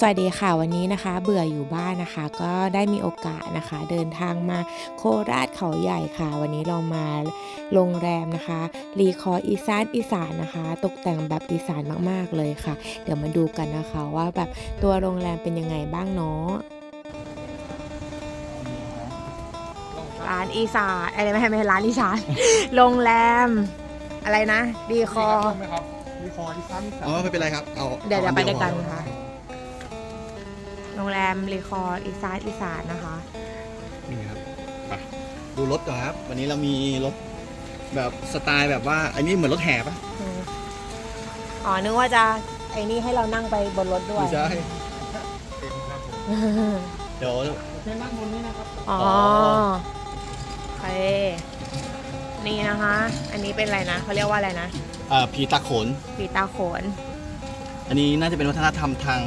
สวัสดีค่ะวันนี้นะคะ เบื่ออยู่บ้านนะคะ ก็ได้มีโอกาสนะคะ เดินทางมาโคราชเขาใหญ่ค่ะ วันนี้เรามาโรงแรมนะคะ รีคอร์อีสานอีสานนะคะ ตกแต่งแบบอีสานมากๆเลยค่ะ เดี๋ยวมาดูกันนะคะว่าแบบตัวโรงแรมเป็นยังไงบ้างเนาะร้านอีสานอะไรไม่ใช่ไม่ใช่ร้านอีสานโรงแรม อะไรนะรีคอร์ไหมครับมีคอที่ซ้ำอ๋อไม่เป็นไรครับเอาเดี๋ยวเดี๋ยวอาไปอัด้วยกันพอค่ะโรงแรมรีคอร์อีสานอีสานนะคะ นี่ครับไปดูรถก่อนครับ วันนี้เรามีรถแบบสไตล์แบบว่าอันนี้เหมือนรถแห่ปะอืมอ๋อ นึกว่าจะไอ้นี่ให้เรานั่งไปบนรถด้วย ไม่ใช่เต็มครับผมเดี๋ยวเชิญนั่งบนนี้นะครับอ๋ออ๋อโอเคนี่นะคะ อันนี้เป็นอะไรนะเขาเรียกว่าอะไรนะเอ่อผีตาโขนปีตาโขน อันนี้น่าจะเป็นวัฒนธรรมทาง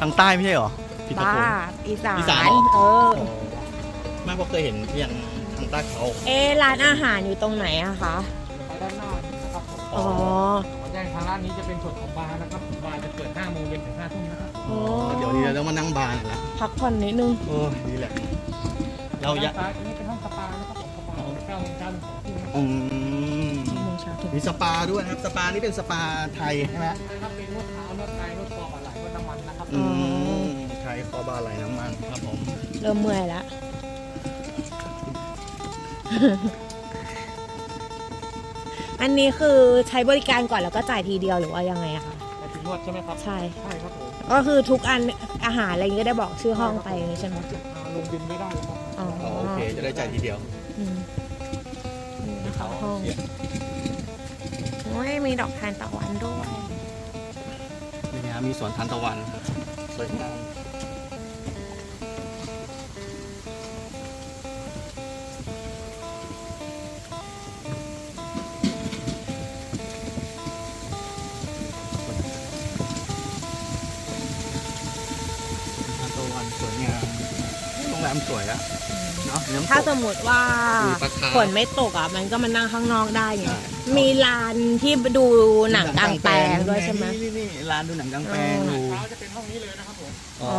ทางใต้ไม่ใช่เหรอผีตาบ้าโขน อีสานอีสานเหรอ เออ ไม่เพราะเคยเห็นเพียงทางใต้เขาเอะร้านอาหารอยู่ตรงไหนอะคะ ไปด้านหน้านะครับผมอ๋อมาแจ้งทางร้านนี้จะเป็นส่วนของบาร์นะครับบาร์จะเปิด5โมงเย็นถึง5ทุ่มนะครับโอ้เดี๋ยวนี้เราต้องมานั่งบาร์แล้วพักผ่อนนิดนึง โอ้ยนี่แหละเราอยากด้นซ้อันนี้เป็นห้องสปานะครับผมสปา9โมงเช้าถึง2ทุ่มนะครับอืมโมงเช้าถึงมีสปาด้วยนะครับสปานี่เป็นสปาไทยใช่ไหม อืมไทยคอบาไหลน้ำมันครับผม เริ่มเมื่อยแล้วอันนี้คือใช้บริการก่อนแล้วก็จ่ายทีเดียวหรือว่ายังไงอะคะไปถึงนวดใช่ไหมครับ ใช่ ใช่ครับผมก็คือทุกอันอาหารอะไรอย่างงี้ก็ได้บอกชื่อห้องไปอย่างงี้ใช่ไหมอ่าลงบินไม่ได้เลยครับอ๋ออ๋อโอเคจะได้จ่ายทีเดียวอืมนี่นะคะห้องโอ้ยมีดอกทานตะวันด้วย นี่นะครับมีสวนทานตะวัน สวยงามทานตะวันสวยงามโรงแรมสวยอะเนาะน้ำตกถ้าสมมติว่ามีปลาคาร์ฟฝนไม่ตกอะ มันก็มานั่งข้างนอกได้ไงใช่ มีลานที่ดูหนังกลางแปลงด้วยใช่ไหม นี่นี่ร้านดูหนังกลางแปลงอ๋อดู เช้าจะเป็นห้อง นี้เลยนะครับผมอ๋อ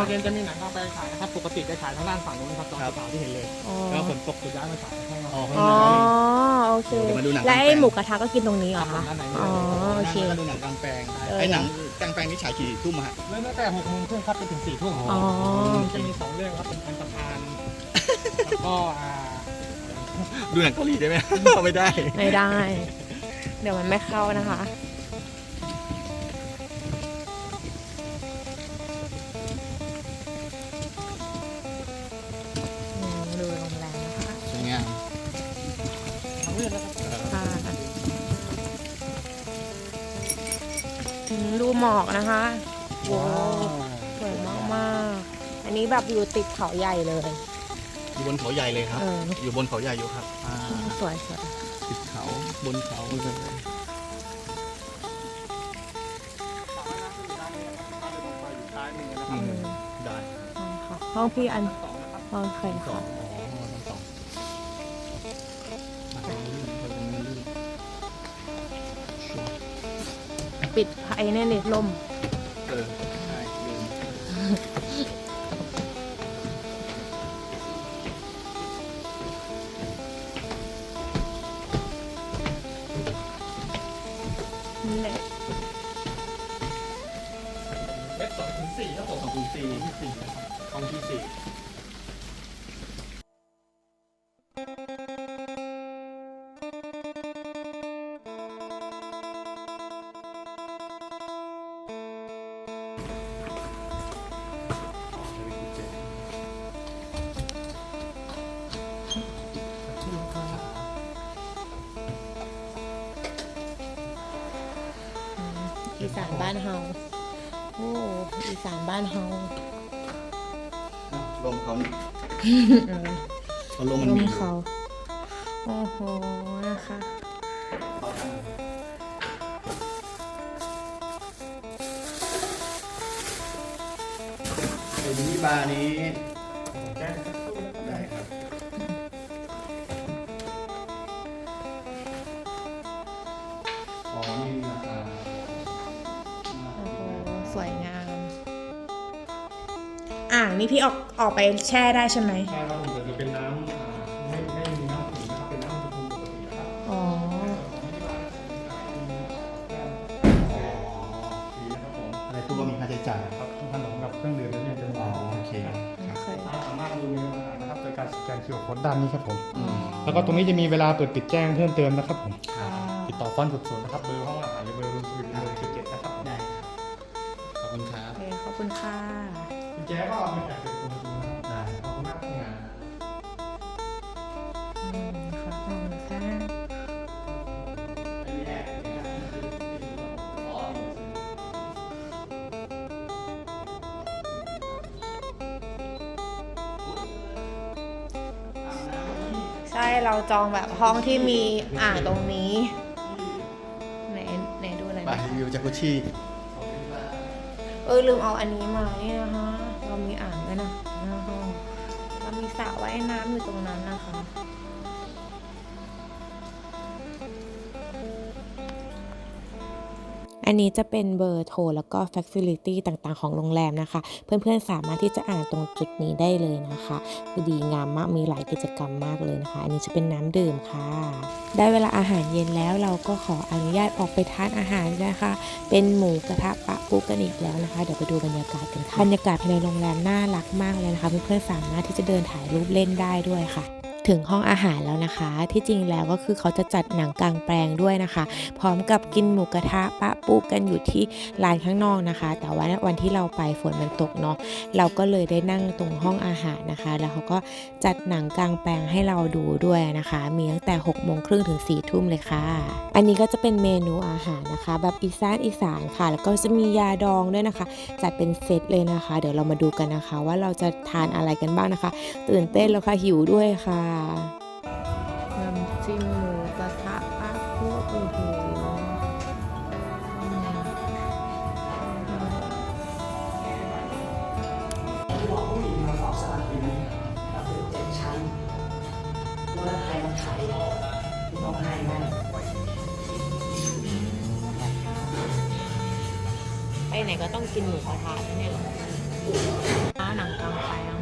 ประเด็นจะมีหนังกลางแปลงขายนะครับ ปกติจะขายทางด้านฝั่งนู้นนะครับตอนครับเช้าที่เห็นเลยอ๋อแล้วฝนตกจะย้ายมาขายข้างนอก อ๋อข้างอ๋อในโอเคเดี๋ยวมาดูหนังและไอ้กลางแปลงหมูกระทะก็กินตรงนี้เหรอครัคะบผมด้านในนี้อ๋อเลยโอเคนั่งแล้วดูหนังกลางแปลงเออไอ้หนังกลางแปลงนี่ฉายกี่ทุ่มอะฮะเริ่มตั้งแต่หกโมงครึ่งครับจนถึงสี่ทุ่มอ๋อจะมีสองเรื่องครับเป็นอันตพานแล้วก็อ่าดูหนังเกาหลีได้ไหมไม่ได้ ไม่ได้ เดี๋ยวมันไม่เข้านะคะ ดูหมอกนะคะโว้สวยมากมากๆอันนี้แบบอยู่ติดเขาใหญ่เลย อยู่บนเขาใหญ่เลยครับ เออ อยู่บนเขาใหญ่อยู่ครับอ่าสวยสวยติดเขาบนเขาเลยอืมได้ใช่ค่ะห้องพี่อันโอเคสอค่ะงอ๋อทั้ง ไอ้เนี่ยเน็ตลม เออใช่ลืมเน็ตเม็ดสองถึงสี่ครับผมสองคูณสี่ที่สี่ห้องที่สี่ บ้านเฮาโอ้อีสานบ้านเฮาลมเขาเออเขาลมมันลมมีอยู่เขาโอ้โหนะคะเดี๋ยวนี้บาร์นี้ นี่พี่ออกออกไปแช่ได้ใช่ไหมใช่ครับผมแต่จะเป็นน้ำอ่าไม่ไม่มีน้ำขุ่นนะครับเป็นน้ำอุณหภูมิปกตินะครับอ๋ออะไรตู้ก็มีค่าใช้จ่ายครับขนมกับเครื่องดื่มเนี่ยจะมีอ๋อโอเคครับโอเค สามารถดูเมนูอาหารนะครับโดยการสแกนคิวโค้ดด้านนี้ครับผมอืมแล้วก็ตรงนี้จะมีเวลาเปิดปิดแจ้งเพิ่มเติมนะครับผมอ่าติดต่อฟอนต์สุดๆนะครับเบอร์ห้องอาหารหรือเบอร์รูมสวีทเบอร์จุดเจ็ดนะครับผมได้ขอบคุณครัโอบเคขอบคุณค่ะกุญแจก็เอามาจากเป็นประตูนะครับได้ขอบคุณมากครับอืมขอบคุณค่ะใช่เราจองแบบห้องที่มีอ่างตรงนี้ไหนไหนดูหน่อยไปไหมรีวิวจากกุชชี่ เออลืมเอาอันนี้มาเนี่ยนะคะ เรามีอ่างด้วยนะหน้าห้องเรามีสระว่ายน้ำอยู่ตรงนั้นนะคะ อันนี้จะเป็นเบอร์โทรแล้วก็ Facility ต่างๆ ของโรงแรมนะคะ เพื่อนๆสามารถที่จะอ่านตรงจุดนี้ได้เลยนะคะดีงามมากมีหลายกิจกรรมมากเลยนะคะ อันนี้จะเป็นน้ำดื่มค่ะ ได้เวลาอาหารเย็นแล้วเราก็ขออนุญาตออกไปทานอาหารนะคะ เป็นหมูกระทะปะปุกันอีกแล้วนะคะ เดี๋ยวไปดูบรรยากาศกันค่ะบรรยากาศภายในโรงแรมน่ารักมากเลยนะคะ เพื่อนๆสามารถที่จะเดินถ่ายรูปเล่นได้ด้วยค่ะ ถึงห้องอาหารแล้วนะคะ ที่จริงแล้วก็คือเขาจะจัดหนังกลางแปลงด้วยนะคะ พร้อมกับกินหมูกระทะปะปูกันอยู่ที่ลานข้างนอกนะคะ แต่ว่าวันที่เราไปฝนมันตกเนาะเราก็เลยได้นั่งตรงห้องอาหารนะคะ แล้วเขาก็จัดหนังกลางแปลงให้เราดูด้วยนะคะ มีตั้งแต่6กโมงครึ่งถึง4ี่ทุ่มเลยค่ะ อันนี้ก็จะเป็นเมนูอาหารนะคะ แบบอีสานอีสานค่ะ แล้วก็จะมียาดองด้วยนะคะ จัดเป็นเซตเลยนะคะ เดี๋ยวเรามาดูกันนะคะ ว่าเราจะทานอะไรกันบ้างนะคะ ตื่นเต้นแล้วค่ะหิวด้วยค่ะน้ำจิ้มหมูกระทะป้าพูโอ้โหอืมเจ็ดชั้นแล้วใครมาขายต้องให้แม่ไปไหนก็ต้องกินหมูกระทะนะเนี่ยร้าหนังกลางแปลง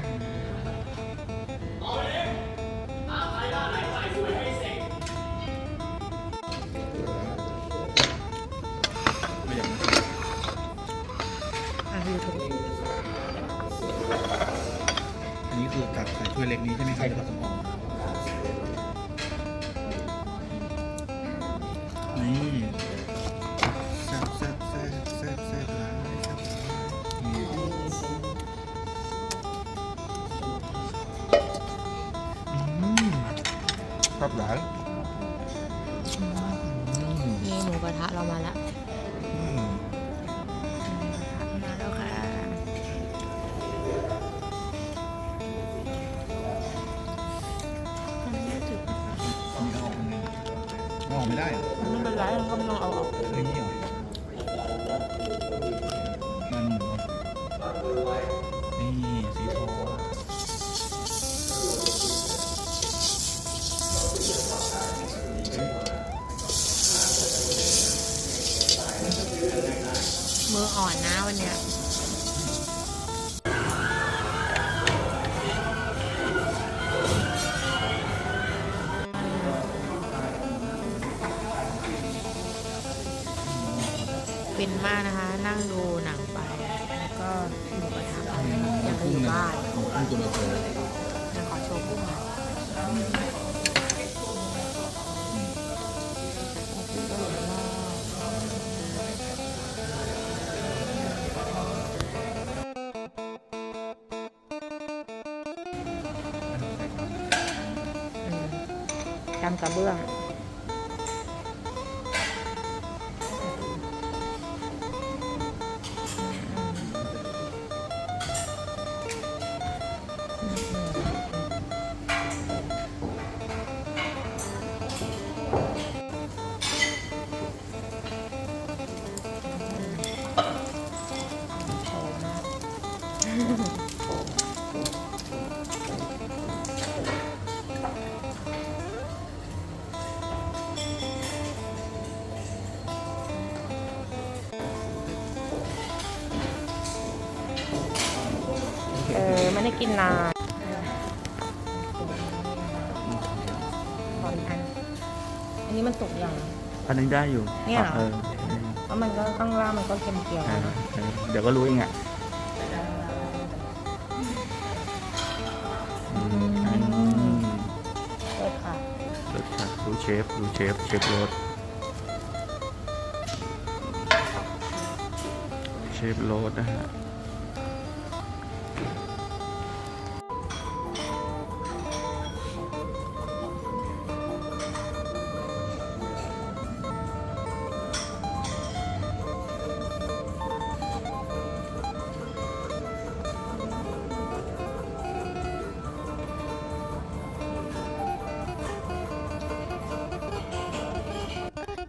ถ้วยเล็กนี้ใช่ไหมครับแล้วก็สำอองนี่ ม่เป็นไรเรากำลังเอาออกเรื่องนี้เหรอมันหมูนี่สีทองมืออ่อนนะวันเนี้ย ยังอยู่บ้านหมูกุ้งตัวเบลอขอโชว์กุ้งหน่อยอืมจำกระเบื้อง เออได้กินนานตอนอัน อันนี้มันสุกอย่างอันนี้ได้อยู่เนี่ยเหรอ เออเพราะมันก็ข้างล่างมันก็เค็มเกียวเออเออเดี๋ยวก็รู้เองอะ เชฟดูเชฟเชฟรถเชฟรถนะฮะ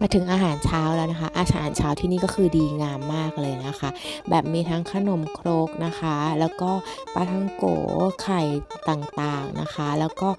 มาถึงอาหารเช้าแล้วนะคะ อาหารเช้าที่นี่ก็คือดีงามมากเลยนะคะ แบบมีทั้งขนมครกนะคะ แล้วก็ปลาทังโกไข่ต่างๆนะคะ แล้วก็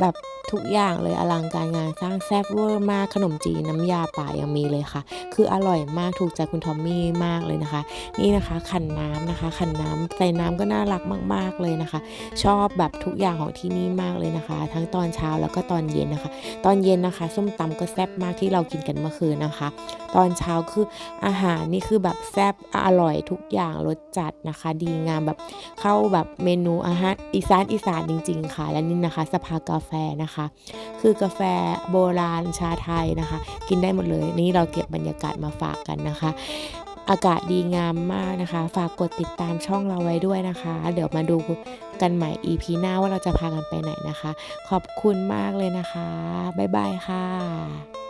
แบบทุกอย่างเลยอลังการงานสร้างแซ่บเวอร์มากขนมจีนน้ำยาป่ายังมีเลยค่ะ คืออร่อยมากถูกใจคุณทอมมี่มากเลยนะคะ นี่นะคะขันน้ำนะคะขันน้ำใส่น้ำก็น่ารักมาก ๆเลยนะคะ ชอบแบบทุกอย่างของที่นี่มากเลยนะคะ ทั้งตอนเช้าแล้วก็ตอนเย็นนะคะ ตอนเย็นนะคะ ส้มตำก็แซ่บมากที่เรากินกันเมื่อคืนนะคะ ตอนเช้าคืออาหารนี่คือแบบแซ่บอร่อยทุกอย่างรสจัดนะคะ ดีงามแบบเข้าแบบเมนูอาหารอีสานอีสานจริง ๆ ค่ะ และนี่นะคะสภากาแฟนะคะ คือกาแฟโบราณชาไทยนะคะ กินได้หมดเลย นี่เราเก็บบรรยากาศมาฝากกันนะคะ อากาศดีงามมากนะคะ ฝากกดติดตามช่องเราไว้ด้วยนะคะ เดี๋ยวมาดูกันใหม่ EP หน้าว่าเราจะพากันไปไหนนะคะ ขอบคุณมากเลยนะคะ บ๊ายบายค่ะ